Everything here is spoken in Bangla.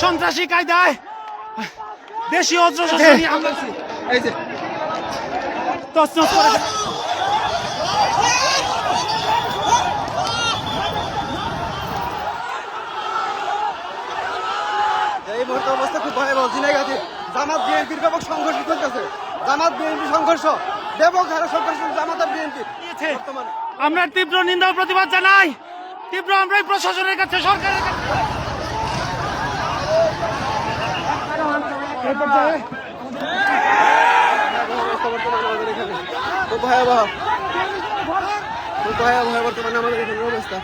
সন্ত্রাসী কায়দায় দেশীয় অস্ত্র তছনছ করে এই মুহূর্তে অবস্থা খুব ভয়াবহ। ঝিনাইগাতি জামাত বিএনপির ব্যাপক সংঘর্ষ চলতেছে। জামাত বিএনপি সংঘর্ষ ব্যাপক হারে সংঘর্ষ জামাত আর বিএনপি আমরা তীব্র নিন্দা প্রতিবাদ জানাই। তীব্র আমরা প্রশাসনের কাছে সরকারের কাছে। খুব ভয়াবহ। খুব ভয়াবহ বর্তমানে আমাদের এখানে অবস্থা।